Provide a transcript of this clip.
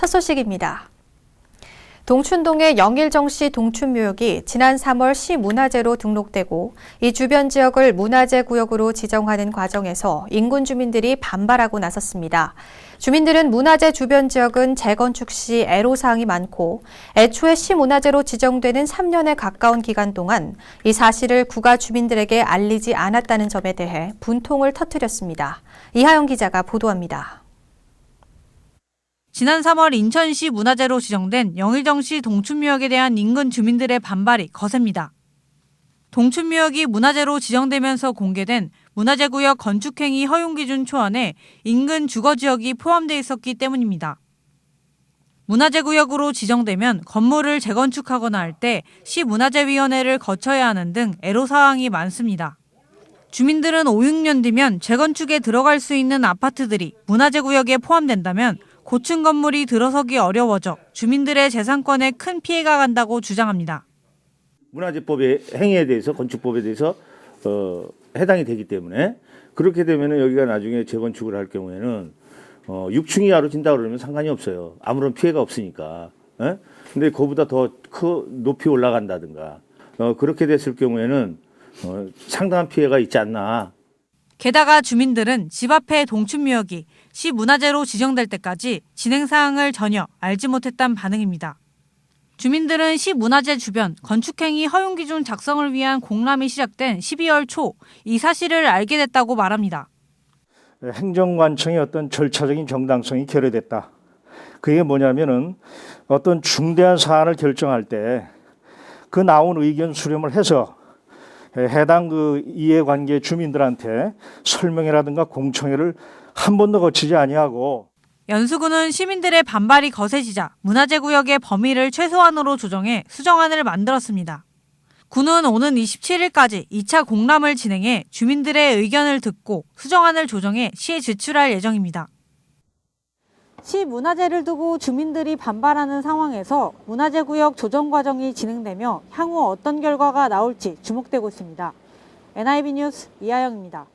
첫 소식입니다. 동춘동의 영일정시 동춘묘역이 지난 3월 시문화재로 등록되고 이 주변 지역을 문화재 구역으로 지정하는 과정에서 인근 주민들이 반발하고 나섰습니다. 주민들은 문화재 주변 지역은 재건축 시 애로사항이 많고 애초에 시문화재로 지정되는 3년에 가까운 기간 동안 이 사실을 구가 주민들에게 알리지 않았다는 점에 대해 분통을 터뜨렸습니다. 이하영 기자가 보도합니다. 지난 3월 인천시 문화재로 지정된 영일정시 동춘묘역에 대한 인근 주민들의 반발이 거셉니다. 동춘묘역이 문화재로 지정되면서 공개된 문화재구역 건축행위 허용기준 초안에 인근 주거지역이 포함되어 있었기 때문입니다. 문화재구역으로 지정되면 건물을 재건축하거나 할 때 시문화재위원회를 거쳐야 하는 등 애로사항이 많습니다. 주민들은 5, 6년 뒤면 재건축에 들어갈 수 있는 아파트들이 문화재구역에 포함된다면 고층 건물이 들어서기 어려워져 주민들의 재산권에 큰 피해가 간다고 주장합니다. 문화재법의 행위에 대해서 건축법에 대해서 어, 해당이 되기 때문에 그렇게 되면은 여기가 나중에 재건축을 할 경우에는 어, 6층 이하로 진다 그러면 상관이 없어요. 아무런 피해가 없으니까. 예? 근데 그보다 더 크, 높이 올라간다든가 어, 그렇게 됐을 경우에는 어, 상당한 피해가 있지 않나 게다가 주민들은 집 앞에 동춘묘역이 시문화재로 지정될 때까지 진행 사항을 전혀 알지 못했단 반응입니다. 주민들은 시문화재 주변 건축행위 허용 기준 작성을 위한 공람이 시작된 12월 초 이 사실을 알게 됐다고 말합니다. 행정관청의 어떤 절차적인 정당성이 결여됐다. 그게 뭐냐면은 어떤 중대한 사안을 결정할 때 그 나온 의견 수렴을 해서 해당 그 이해관계 주민들한테 설명회라든가 공청회를 한 번도 거치지 아니하고 연수구는 시민들의 반발이 거세지자 문화재구역의 범위를 최소한으로 조정해 수정안을 만들었습니다. 구는 오는 27일까지 2차 공람을 진행해 주민들의 의견을 듣고 수정안을 조정해 시에 제출할 예정입니다. 시 문화재를 두고 주민들이 반발하는 상황에서 문화재 구역 조정 과정이 진행되며 향후 어떤 결과가 나올지 주목되고 있습니다. NIB 뉴스 이하영입니다.